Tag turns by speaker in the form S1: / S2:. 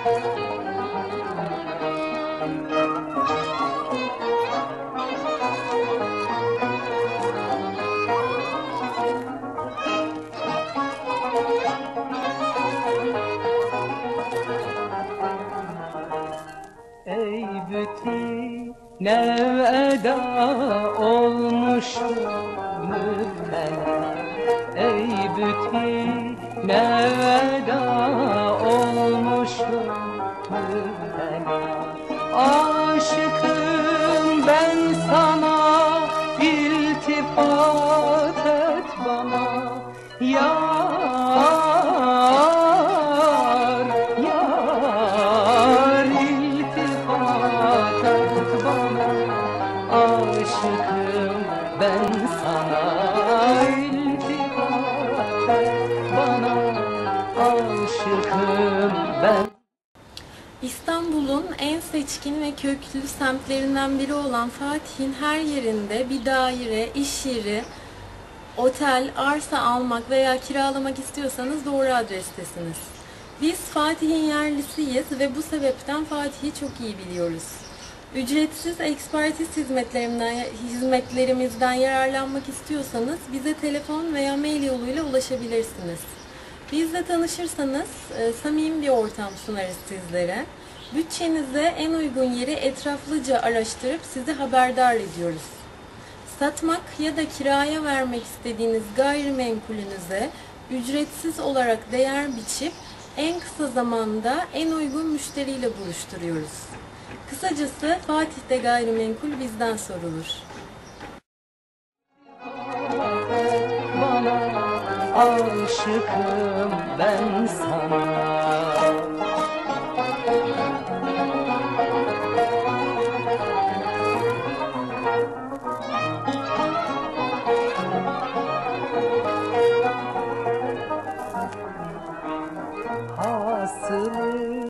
S1: Ey bütün neveda olmuş müptela Ey bütün neveda iltifat et Yar, yar iltifat et bana. Ben sana. İltifat bana. Aşıkım ben
S2: İstanbul'un en seçkin ve köklü semtlerinden biri olan Fatih'in her yerinde bir daire, iş yeri, otel, arsa almak veya kiralamak istiyorsanız doğru adrestesiniz. Biz Fatih'in yerlisiyiz ve bu sebepten Fatih'i çok iyi biliyoruz. Ücretsiz ekspertiz hizmetlerinden, hizmetlerimizden yararlanmak istiyorsanız bize telefon veya mail yoluyla ulaşabilirsiniz. Bizle tanışırsanız e, samimi bir ortam sunarız sizlere. Bütçenize en uygun yeri etraflıca araştırıp sizi haberdar ediyoruz. Satmak ya da kiraya vermek istediğiniz gayrimenkulünüze ücretsiz olarak değer biçip en kısa zamanda en uygun müşteriyle buluşturuyoruz. Kısacası Fatih'te gayrimenkul bizden sorulur.
S1: Aşıkım ben sana